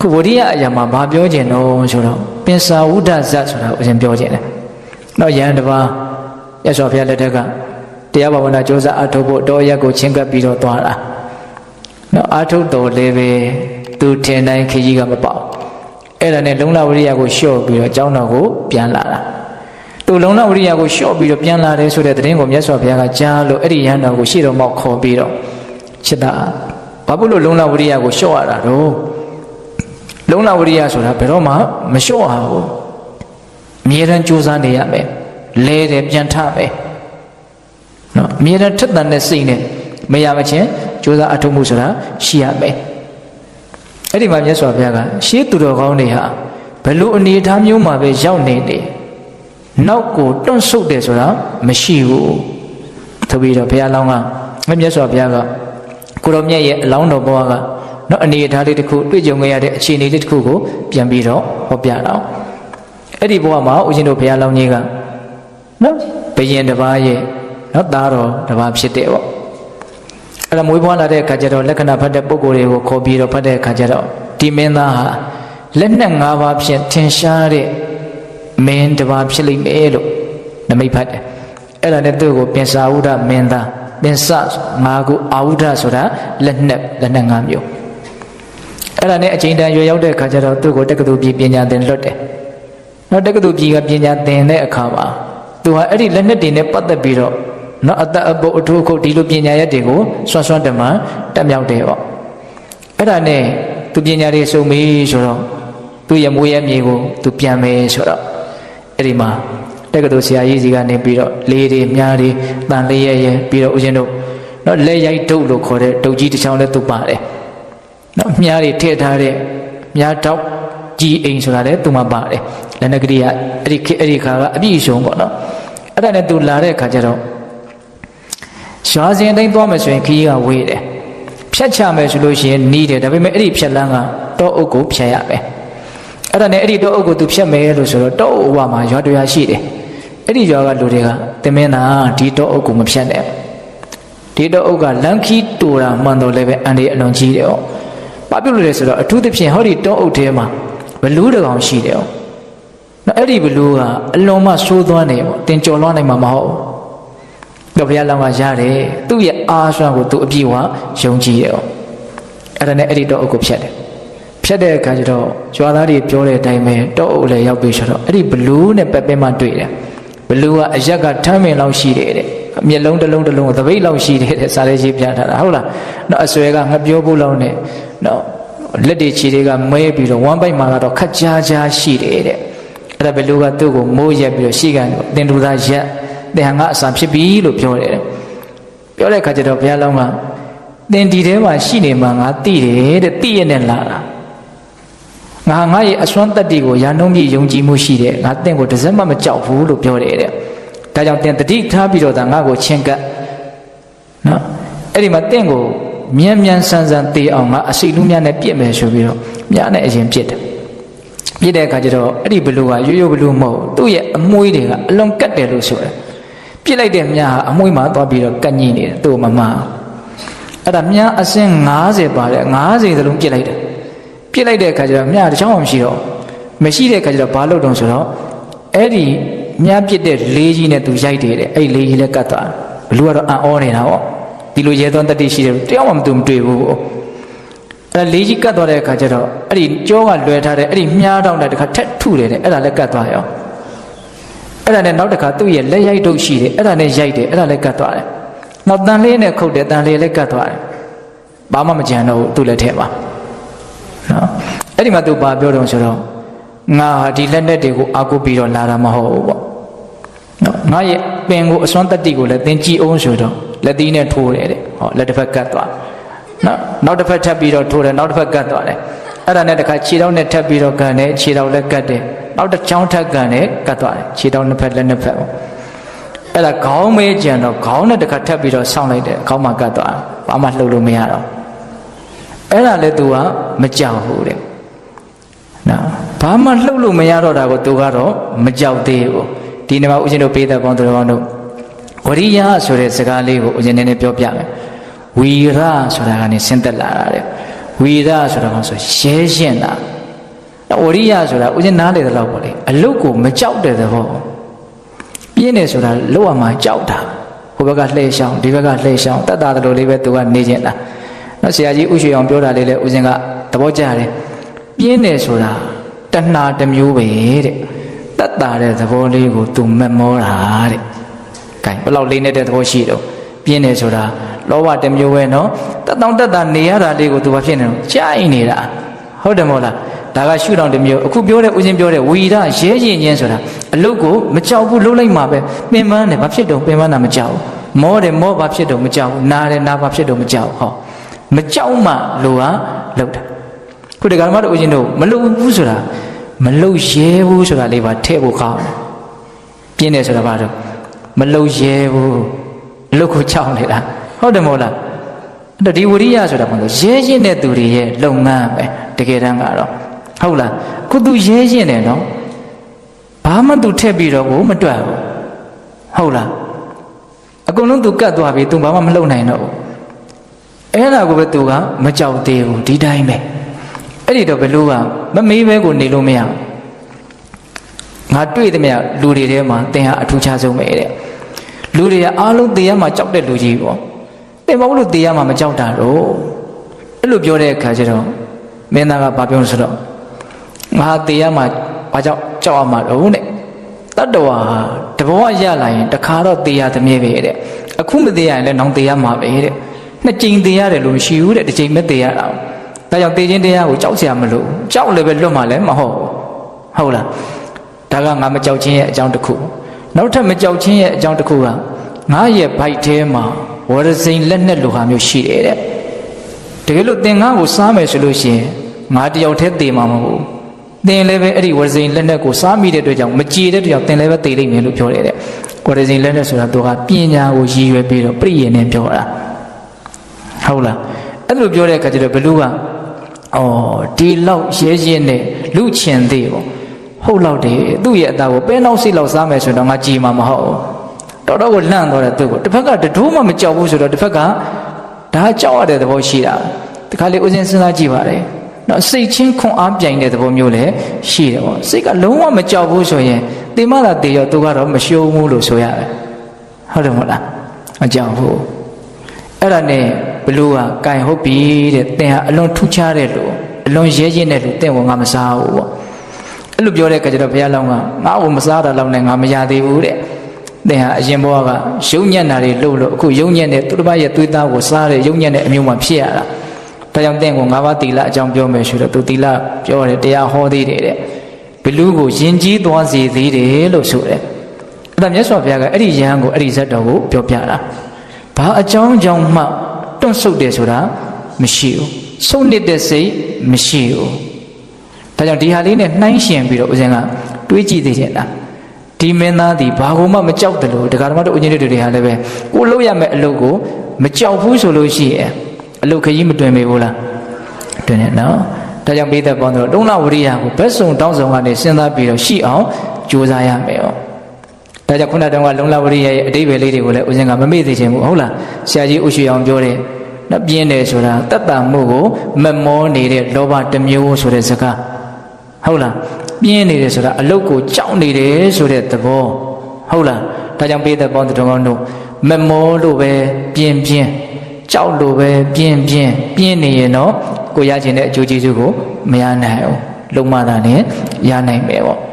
ခုဝရိယအရာမှာဘာပြောကျင်တော့ဆိုတော့ပင်စာဝုဒ္ဒဇတ်ဆိုတာဦးဇင်းပြောကျင်တယ်တော့ယဟန်တစ်ပါးရသော်ဘုရားလက်ထက်ကတရားဘာဝနာစ조사အထုတ်ဖို့တော်ရက်ကိုချင်းကပ်ပြီးတော့သွားတာနော်အထုတ်တော်လည်းပဲသူထင်တိုင်းခကြီးကမပေါ့အဲ့ဒါနဲ့လုံလဝရိယကိုလျှော့ပြီးတော့ကျောင်းတော်ကိုပြန်လာတာသူလုံလဝရိယကိုလျှော့ပြီးတော့ပြန်လာတယ်ဆိုတဲ့သတင်းကိုမြတ်စွာဘုရားကကြားလို့အဲ့ဒီယဟန်တော်ကိုရှေ့တော်မောက်ခေါ်ပြီးတော့ချစ်တာဘာဖြစ်လို့လုံလဝရိယကိုလျှော့ရတာတော့ လုံလဝရိယဆိုတာဘယ်တော့မှမလျှော့အောင်ဘူးအမြဲတမ်းကြိုးစားနေရမယ်လဲတယ်ပြန်ထမယ်နော်အမြဲတမ်းထက်သန်တဲ့စိတ်နဲ့မရမချင်းကြိုးစားအထုံးမှုဆိုတာရှိရမယ်အဲ့ဒီမှာမြတ်စွာဘုရားကရှေးသူတော်ကောင်းတွေဟာဘယ်လိုအနေအထားမျိုးမှာပဲရောက်နေနေနောက်ကိုတွန့်ဆုတ်တယ်ဆိုတာမရှိဘူးသပြီးတော့ဘုရားလောင်းကမြတ်စွာဘုရားကကိုရောမြတ်ရဲ့အလောင်းတော်ဘဝက နော်အနေအထားလေးတစ်ခုတွေ့ကြုံခဲ့ရတဲ့အခြေအနေလေးတစ်ခုကိုပြန်ပြီးတော့ဟောပြတော့အဲ့ဒီဘဝမှာဦးဇင်းတို့ဘုရားလောင်းကြီးကနော်ဘယင်တစ်ပါးရဲ့နော်သားတော်တစ်ပါးဖြစ်တယ်ပေါ့အဲ့ဒါမွေးဖွားလာတဲ့အခါကျတော့လက္ခဏာဖတ်တဲ့ပုံကိုယ်တွေကိုခေါ်ပြီးတော့ဖတ်တဲ့အခါကျတော့ဒီမင်းသားဟာလက်နက်၅ပါးဖြင့်ထင်ရှားတဲ့မင်းတစ်ပါးဖြစ်လိမ့်မယ်လို့နမိတ်ဖတ်တယ်အဲ့ဒါနဲ့သူ့ကိုပင်စာဝုဒမင်းသားပင်စငါးခုအာဝုဒဆိုတာလက်နက်လက်နက်၅မျိုး အဲ့ဒါနဲ့အချိန်တန်ရွယ်ရောက်တဲ့အခါကျတော့သူ့ကိုတက္ကသိုလ်ပြည်ပညာသင်လွတ်တယ်နောက်တက္ကသိုလ်ပြည်ကပညာသင်တဲ့အခါမှာသူဟာအဲ့ဒီလက်နက်တွေနဲ့ပတ်သက်ပြီးတော့နော်အသက်အပုတ်အထုခုဒီလိုပညာရက်တွေကိုစွန့်စွန့်တမန်တက်မြောက်တယ်ပေါ့အဲ့ဒါနဲ့သူပညာတွေစုံပြီဆိုတော့သူ့ရဲ့မွေးရမြေကိုသူပြန်မယ်ဆိုတော့အဲ့ဒီမှာတက္ကသိုလ်ဆရာကြီးစီကနေပြီးတော့လေးတွေမြားတွေတန်လေးရဲရဲပြီးတော့ဦးဇင်းတို့နော်လက်ရိုက်ဒုတ်လို့ခေါ်တဲ့ဒုတ်ကြီးတစ်ချောင်းလည်းသူပါတယ် နော်မြားတွေထည့်ထားတဲ့မြားတောက်ကြီးအိမ်ဆိုတာလည်းသူမှပါတယ်လက်နက်ကလေးကအဲ့ဒီအဲ့ဒီခါကအပြည့်အစုံပေါ့နော်အဲ့ဒါနဲ့သူလာတဲ့အခါကျတော့ရွာစဉ်တိုင်းသွားမယ်ဆိုရင်ခကြီးကဝေးတယ်ဖြတ်ချမယ်ဆိုလို့ရှိရင်နီးတယ်ဒါပေမဲ့အဲ့ဒီဖြတ်လန်းကတောအုပ်ကိုဖြတ်ရမယ်အဲ့ဒါနဲ့အဲ့ဒီတောအုပ်ကိုသူဖြတ်မယ်လို့ဆိုတော့တောအုပ်ဝမှာရွာတရားရှိတယ်အဲ့ဒီရွာကလူတွေကတင်မင်းသာဒီတောအုပ်ကိုမဖြတ်နဲ့ဒီတောအုပ်ကလန်ခီတူတာမှန်တော့လည်းပဲအန်ဒီအလွန်ကြီးတယ်ဟော ဘာဖြစ်လို့လဲဆိုတော့အထူးသဖြင့်ဟောဒီတောအုပ်ထဲမှာဘလူးတကောင်ရှိတယ်ဟောနော်အဲ့ဒီဘလူးကအလွန်မှဆိုးသွမ်းနေပေါ့တင်ကြော်လွှမ်းနိုင်မှာမဟုတ်ဘူးတော့ဘုရားလောင်းကရတယ်သူ့ရဲ့အားစွမ်းကိုသူအပြည့်ဝယုံကြည်တယ်အဲ့ဒါနဲ့အဲ့ဒီတော့အုပ်ကိုဖြတ်တယ်ဖြတ်တဲ့အခါကျတော့ကြွားသားတွေပြောတဲ့အတိုင်းပဲတော့အုပ်လည်းရောက်ပြီဆိုတော့အဲ့ဒီဘလူးနဲ့ပက်ပင်းမှတွေ့တယ်ဘလူးကအရက်ကထမ်းမင်လောက်ရှိတယ်တဲ့ မျက်လုံးတစ်လုံးတစ်လုံးသပိတ်လောက်ရှိတယ်တဲ့စားလေးရေးပြထားတာဟုတ်လားတော့အစွဲကငပြောဖို့လောက်နဲ့တော့လက်တွေခြေတွေကမဲပြီးတော့ဝမ်းပိုက်မှာကတော့ခက်ကြားကြားရှိတယ်တဲ့အဲ့ဒါဘလူးကသူ့ကိုမိုးရက်ပြီးတော့ရှိကန်တော့တင်တူသားရက်သင်ဟာငါအစာဖြစ်ပြီလို့ပြောတယ်ပြောတဲ့အခါကျတော့ဘုရားလောင်းကသင်ဒီထဲမှာရှိနေမှငါသိတယ်တဲ့သိရနဲ့လာတာငါငါရဲ့အစွမ်းတတ္တိကိုရာနှုံးပြည့်ယုံကြည်မှုရှိတယ်ငါသင်ကိုတစ်စက်မှမကြောက်ဘူးလို့ပြောတယ်တဲ့ ဒါကြောင့်သင်တတိထားပြီးတော့ဒါငါကိုချင်းကပ်နော်အဲ့ဒီမှာသင်ကိုမြန်မြန်ဆန်ဆန်တေးအောင်ငါအစိတ်လူများနဲ့ပြစ်မယ်ဆိုပြီးတော့မြားနဲ့အရင်ပြစ်တယ်ပြစ်တဲ့အခါကျတော့အဲ့ဒီဘလူကရိုးရိုးဘလူမဟုတ်သူ့ရဲ့အမွှေးတွေကအလွန်ကတ်တယ်လို့ဆိုတယ်ပြစ်လိုက်တဲ့မြားဟာအမွှေးမှာသွားပြီးတော့ကတ်ညိနေတယ်သူ့မမအဲ့ဒါမြားအစင်း90ပါတယ်90သလုံးပြစ်လိုက်တယ်ပြစ်လိုက်တဲ့အခါကျတော့မြားတစ်ချောင်းမှမရှိတော့မရှိတဲ့အခါကျတော့ဘာလုပ်တော့ဆိုတော့အဲ့ဒီ မြားပြစ်တဲ့လေးကြီးနဲ့သူရိုက်တယ်တဲ့အဲ့လေးကြီးလည်းကတ်သွားဘလူကတော့အံ့ဩနေတာပေါ့ဒီလိုရဲသွန်းတတိရှိတယ်တယောက်မှမသူမတွေ့ဘူးအဲ့ဒါလေးကြီးကတ်သွားတဲ့အခါကျတော့အဲ့ဒီကြောကလွယ်ထားတဲ့အဲ့ဒီမြားတောင်းတဲ့တခါထက်ထုတယ်တဲ့အဲ့ဒါလည်းကတ်သွားရောအဲ့ဒါနဲ့နောက်တစ်ခါသူ့ရဲ့လက်ရိုက်တုပ်ရှိတယ်အဲ့ဒါနဲ့ရိုက်တယ်အဲ့ဒါလည်းကတ်သွားတယ်နောက်တန်လေးနဲ့ခုတ်တယ်တန်လေးလည်းကတ်သွားတယ်ဘာမှမကြံတော့ဘူးသူ့လက်ထဲမှာနော်အဲ့ဒီမှာသူဘာပြောတော့ဆိုတော့ငါဟာဒီလက်နဲ့တွေကိုအာကိုပြီးတော့လာတာမဟုတ်ဘူးပေါ့ နော်ငါရဲ့ပင်ကိုအစွမ်းတက်တိကိုလည်းသင်ကြည့်အောင်ဆိုတော့လက်သီးနဲ့ထိုးတယ်တဲ့ဟောလက်တစ်ဖက်ကတ်သွားနော်နောက်တစ်ဖက်ထပ်ပြီးတော့ထိုးတယ်နောက်တစ်ဖက်ကတ်သွားတယ်အဲ့ဒါနဲ့တခါခြေထောက်နဲ့ထပ်ပြီးတော့ကန်တယ်ခြေထောက်လည်းကတ်တယ်နောက်တစ်ချောင်းထပ်ကန်တယ်ကတ်သွားတယ်ခြေထောက်နှစ်ဖက်လက်နှစ်ဖက်ပေါ့အဲ့ဒါခေါင်းမဲကြံတော့ခေါင်းနဲ့တခါထပ်ပြီးတော့ဆောင်းလိုက်တယ်ခေါင်းမှာကတ်သွားဘာမှလှုပ်လို့မရတော့အဲ့ဒါလည်း तू ကမကြောက်ဘူးတဲ့နော်ဘာမှလှုပ်လို့မရတော့တာကို तू ကတော့မကြောက်သေးဘူး ဒီနေ့မှာဦးဇင်းတို့ပေးတဲ့ပေါင်းသူတော်ကောင်းတို့ဝရိယဆိုတဲ့စကားလေးကိုဦးဇင်းနည်းနည်းပြောပြမယ်ဝီရဆိုတာကနေဆင်းသက်လာတာတဲ့ဝဝီရဆိုတာဘာဆိုရဲရင်တာဝရိယဆိုတာဦးဇင်းနားလေတဲ့လောက်ပေါ့လေအလုတ်ကိုမကြောက်တဲ့သဘောပြင်းတယ်ဆိုတာလောက်ရမှာကြောက်တာဟိုဘက်ကလှည့်ရှောင်းဒီဘက်ကလှည့်ရှောင်းတတ်တာတလို့လေးပဲသူကနေကျင်တာနော်ဆရာကြီးဥရွှေအောင်ပြောတာလေးလဲဦးဇင်းကသဘောကျတယ်ပြင်းတယ်ဆိုတာတဏှာတစ်မျိုးပဲတဲ့ တတ်တာတဲ့သဘောလေးကိုသူမမောတာတဲ့ကဲဘယ်လောက်လေးနေတဲ့သဘောရှိတော့ပြင်းတယ်ဆိုတာလောဘတစ်မျိုးပဲနော်တတ်တောင်တတ်တာနေရတာလေးကိုသူဘာဖြစ်နေလဲကြိုက်နေတာဟုတ်တယ်မဟုတ်လားဒါကရှုထောင့်တစ်မျိုးအခုပြောတဲ့ဦးဇင်းပြောတဲ့ဝီရရဲရင်ချင်းဆိုတာအလုတ်ကိုမကြောက်ဘူးလှုပ်လိုက်မှာပဲပင်ပန်းတယ်ဘာဖြစ်တော့ပင်ပန်းတာမကြောက်ဘူးမောတယ်မောဘာဖြစ်တော့မကြောက်ဘူးနားတယ်နားဘာဖြစ်တော့မကြောက်ဟောမကြောက်မှလိုဟာလှုပ်တာခုဒီကရမတို့ဦးဇင်းတို့မလှုပ်ဘူးဆိုတာ မလှုပ်ရဲဘူးဆိုတာလေးပါထည့်ဖို့ကောင်းတယ်ပြင်းတယ်ဆိုတာဘာတော့မလှုပ်ရဲဘူးအလုတ်ကိုကြောက်နေတာဟုတ်တယ်မဟုတ်လားအဲ့တော့ဒီဝရိယဆိုတာဘာလို့ရဲရင်တဲ့သူတွေရဲ့လုပ်ငန်းပဲတကယ်တမ်းကတော့ဟုတ်လားခုသူရဲရင်တယ်နော်ဘာမှသူထက်ပြီးတော့ကိုမတွက်ဘူးဟုတ်လားအကုန်လုံးသူကတ်သွားပြီသူဘာမှမလုပ်နိုင်တော့ဘူးအဲ့ဒါကိုပဲသူကမကြောက်သေးဘူးဒီတိုင်းပဲ အဲ့ဒီတော့ဘယ်လိုကမမေးပဲကိုနေလို့မရဘူးငါတွေ့သည်မြလူတွေထဲမှာသင်ဟာအထူးခြားဆုံးပဲတဲ့လူတွေကအားလုံးတရားမှာကြောက်တဲ့လူကြီးပေါ့သင်ဘာလို့တရားမှာမကြောက်တာတော့အဲ့လိုပြောတဲ့အခါကျတော့မင်းသားကဘာပြောလို့ဆိုတော့ငါတရားမှာဘာကြောက်ကြောက်ရမှာတော့တဲ့တတ္တဝါဟာတဘောရလာရင်တခါတော့တရားသမီးပဲတဲ့အခုမသေးရရင်လည်းနောင်တရားမှာပဲတဲ့နှစ်ကြိမ်တရားတယ်လို့မရှိဘူးတဲ့တစ်ကြိမ်ပဲတရားတာ ဒါကြောင့်တေခြင်းတရားကိုကြောက်စရာမလိုကြောက်လည်းပဲလွတ်မှာလည်းမဟုတ်ဟုတ်လားဒါကငါမကြောက်ခြင်းရဲ့အကြောင်းတစ်ခုနောက်ထပ်မကြောက်ခြင်းရဲ့အကြောင်းတစ်ခုကငါရဲ့ဘိုက်ထဲမှာဝရစိန်လက်နဲ့လိုဟာမျိုးရှိတယ်တဲ့တကယ်လို့သင်ငါကိုစားမယ်ဆိုလို့ရှိရင်ငါတယောက်တည်းသေမှာမဟုတ်ဘူးသင်လည်းပဲအဲ့ဒီဝရဇိန်လက်နဲ့ကိုစားမိတဲ့အတွက်ကြောင့်မကြည်တဲ့တရားသင်လည်းပဲသိလိမ့်မယ်လို့ပြောတယ်တဲ့ဝရဇိန်လက်နဲ့ဆိုတာသူကပညာကိုရည်ရွယ်ပြီးတော့ပြည့်ရင်နဲ့ပြောတာဟုတ်လားအဲ့လိုပြောတဲ့အခါကျတော့ဘလူက အော်ဒီလောက်ရဲရဲနဲ့လူချင်သေးပေါ့ဟုတ်လောက်တယ်သူ့ရဲ့အသားကိုပဲနောက်စိလောက်စားမယ်ဆိုတော့ငါကြည်မှာမဟုတ်ဘူးတော်တော်ကိုလန့်သွားတယ်သူ့ကိုတစ်ဖက်ကတတိုးမှမကြောက်ဘူးဆိုတော့တစ်ဖက်ကဒါကြောက်ရတဲ့သဘောရှိတာတခါလေဦးစင်းစဉ်းစားကြည့်ပါလေနော်စိတ်ချင်းခွန်အားပြိုင်တဲ့သဘောမျိုးလည်းရှိတယ်ပေါ့စိတ်ကလုံးဝမကြောက်ဘူးဆိုရင်တင်မလာတေရောသူကတော့မရှုံးဘူးလို့ဆိုရတယ်ဟုတ်တယ်မဟုတ်လားမကြောက်ဘူးအဲ့ဒါနဲ့ ဘလူးကကင်ဟုတ်ပြီတဲ့တင်ဟာအလွန်ထူးခြားတဲ့လူအလွန်ရဲရင်တဲ့လူတင့်ကငါမစားဘူးပေါ့အဲ့လိုပြောတဲ့အခါကျတော့ဘုရားလောင်းကငါ့ကိုမစားတာလောက်နဲ့ငါမရသေးဘူးတဲ့သင်ဟာအရင်ဘဝကရုံညံ့တာတွေလှုပ်လို့အခုရုံညံ့တဲ့သူတစ်ပါးရဲ့သွေးသားကိုစားတဲ့ရုံညံ့တဲ့အမျိုးမှဖြစ်ရတာဒါကြောင့်သင်ကိုငါးပါးသီလအကြောင်းပြောမယ်ဆိုတော့သူသီလပြောတယ်တရားဟောသေးတယ်တဲ့ဘလူးကိုယဉ်ကျေးသွားစေသေးတယ်လို့ဆိုတယ်အဲ့ဒါမြတ်စွာဘုရားကအဲ့ဒီယဟန်ကိုအဲ့ဒီဇတ်တော်ကိုပြောပြတာဘာအကြောင်းကြောင့်မှ တွန့်ဆုတ်တယ်ဆိုတာမရှိဘူးဆုံးနစ်တဲ့စိတ်မရှိဘူးဒါကြောင့်ဒီဟာလေးနဲ့နှိုင်းရှင်ပြီးတော့ဦးဇင်းကတွေးကြည့်သေးတယ်လားဒီမင်းသားဒီဘာကိုမှမကြောက်တယ်လို့ဒကာဓမ္မတို့ဦးဇင်းတို့တွေဟာလည်းပဲကိုလုပ်ရမယ့်အလုပ်ကိုမကြောက်ဘူးဆိုလို့ရှိရင်အလုပ်ခကြီးမတွင်မေဘူးလားတွင်တယ်နော်ဒါကြောင့်ပိသက်ပေါင်းတို့တုံးလဝရိယကိုဘက်စုံတောင်းစုံကနေစဉ်းစားပြီးတော့ရှိအောင်ကြိုးစားရမယ်哦ဒါကြောင့်ခုနတုန်းကလုံလဝရိယရဲ့အတိပ္ပယ်လေးတွေကိုလည်းဦးဇင်းကမမေ့သေးချင်ဘူးဟုတ်လားဆရာကြီးဥရှိအောင်ပြောတယ် နော်ပြင်းတယ်ဆိုတာတတ်တာမှုကိုမမောနေတဲ့လောဘတစ်မျိုးဆိုတဲ့စကားဟုတ်လားပြင်းနေတယ်ဆိုတာအလုတ်ကိုကြောက်နေတယ်ဆိုတဲ့သဘောဟုတ်လားဒါကြောင့်ပေးတဲ့ပေါင်းတုံးတို့မမောလို့ပဲပြင်းပြင်းကြောက်လို့ပဲပြင်းပြင်းပြင်းနေရင်တော့ကိုရခြင်းတဲ့အကျိုးကျေးဇူးကိုမရနိုင်ဘူးလုံမတာနဲ့ရနိုင်မယ်ပေါ့